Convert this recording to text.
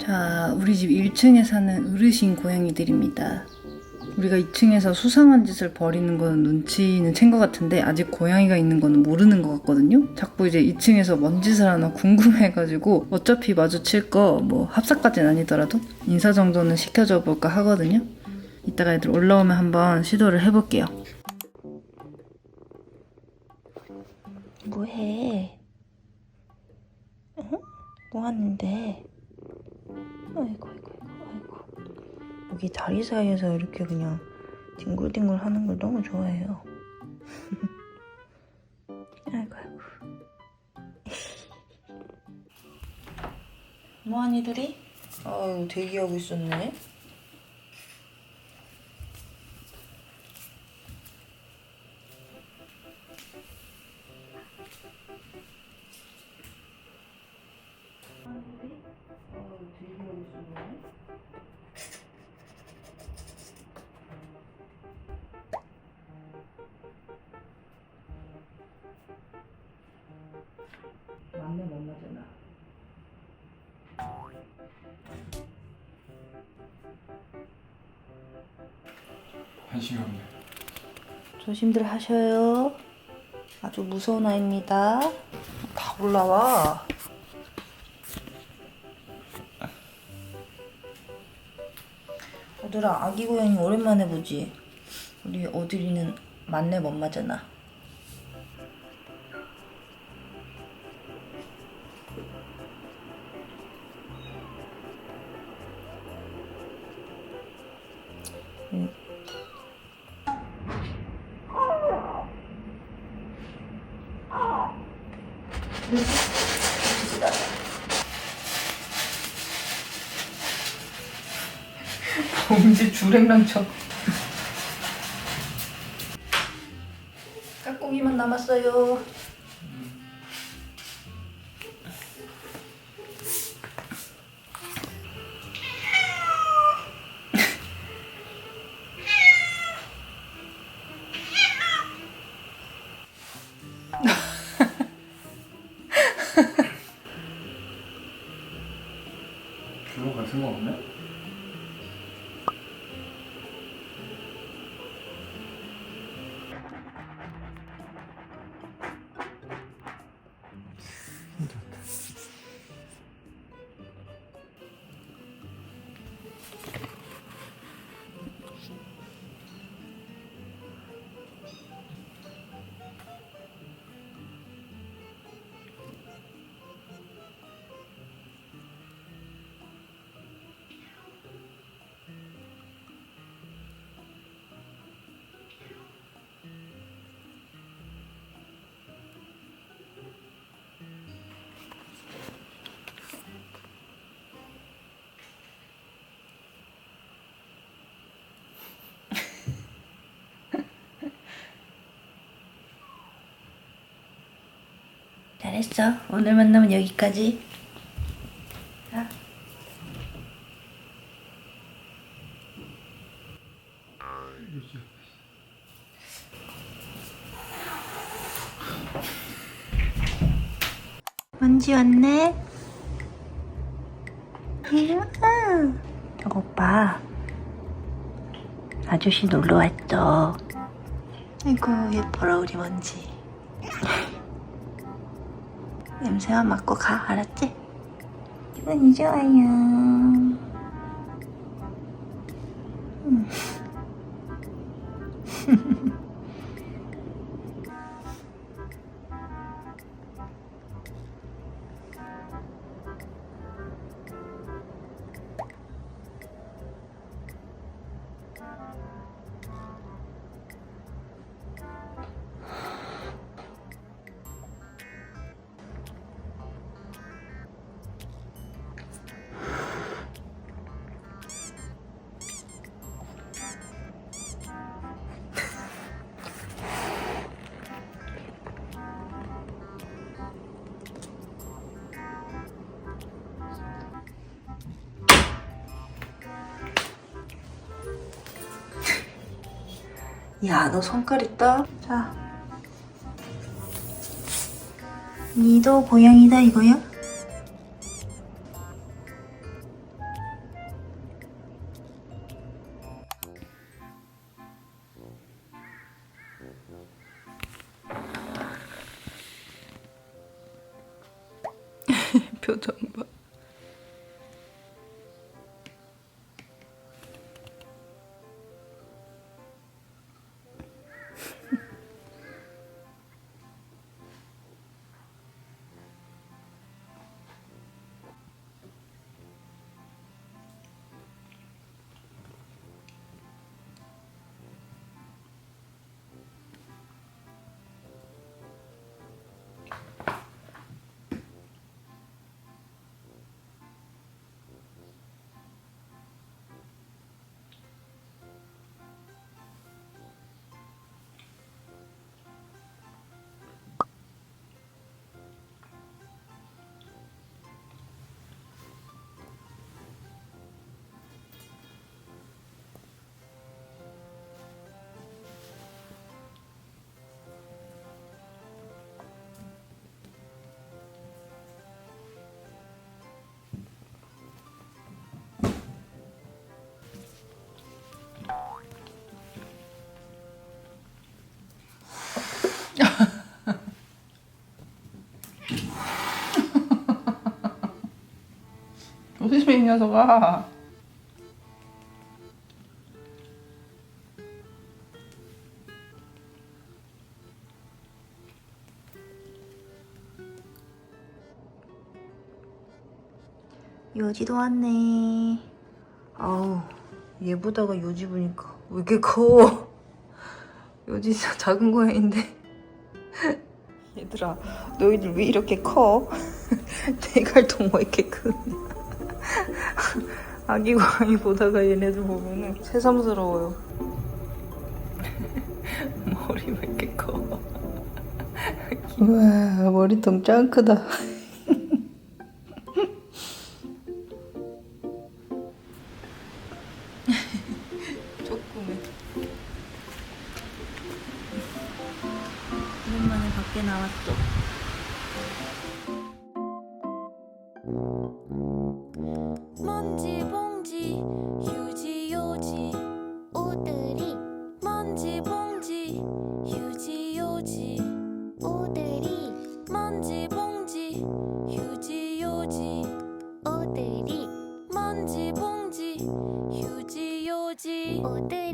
자, 우리 집 1층에 사는 어르신 고양이들입니다. 우리가 2층에서 수상한 짓을 벌이는 거는 눈치는 챈 것 같은데 아직 고양이가 있는 거는 모르는 것 같거든요. 자꾸 이제 2층에서 뭔 짓을 하나 궁금해가지고 어차피 마주칠 거 뭐 합사까지는 아니더라도 인사 정도는 시켜줘 볼까 하거든요. 이따가 애들 올라오면 한번 시도를 해볼게요. 뭐해? 어? 뭐 하는데? 아이고 아이고 아이고 아이고 여기 다리 사이에서 이렇게 그냥 뒹굴뒹굴 하는 걸 너무 좋아해요 아이고 아이고 뭐하니 둘이? 아유 대기하고 있었네 대기하고 있었네 맞네 못 맞잖아. 관심이 없네. 조심들 하셔요. 아주 무서운 아이입니다. 다 올라와. 어들아 아기 고양이 오랜만에 보지. 우리 어들이는 맞네 못 맞잖아. 봉지 주랭랑 쳐. 깍꿍이만 남았어요. 그거 같은 거 없네? 했어. 오늘 만나면 여기까지. 자. 먼지 왔네. 이야. 저거 봐. 아저씨 놀러 왔어. 아이고 예뻐라 우리 먼지. 냄새만 맡고 가, 알았지? 기분이 좋아요. 야, 너 손깔 있다. 자. 니도 고양이다 이거야? 표정. 봐. 조심해 이 녀석아. 요지도 왔네. 아우, 얘보다가 요지 보니까 왜 이렇게 커? 요지 진짜 작은 고양인데. 얘들아, 너희들 왜 이렇게 커? 대갈통 왜 이렇게 크냐? 아기 고양이 보다가 얘네들 보면은 새삼스러워요. 머리 왜 이렇게 커? 우와, 머리통 짱 크다. 조금해. 오랜만에 밖에 나왔죠. 먼지 哦对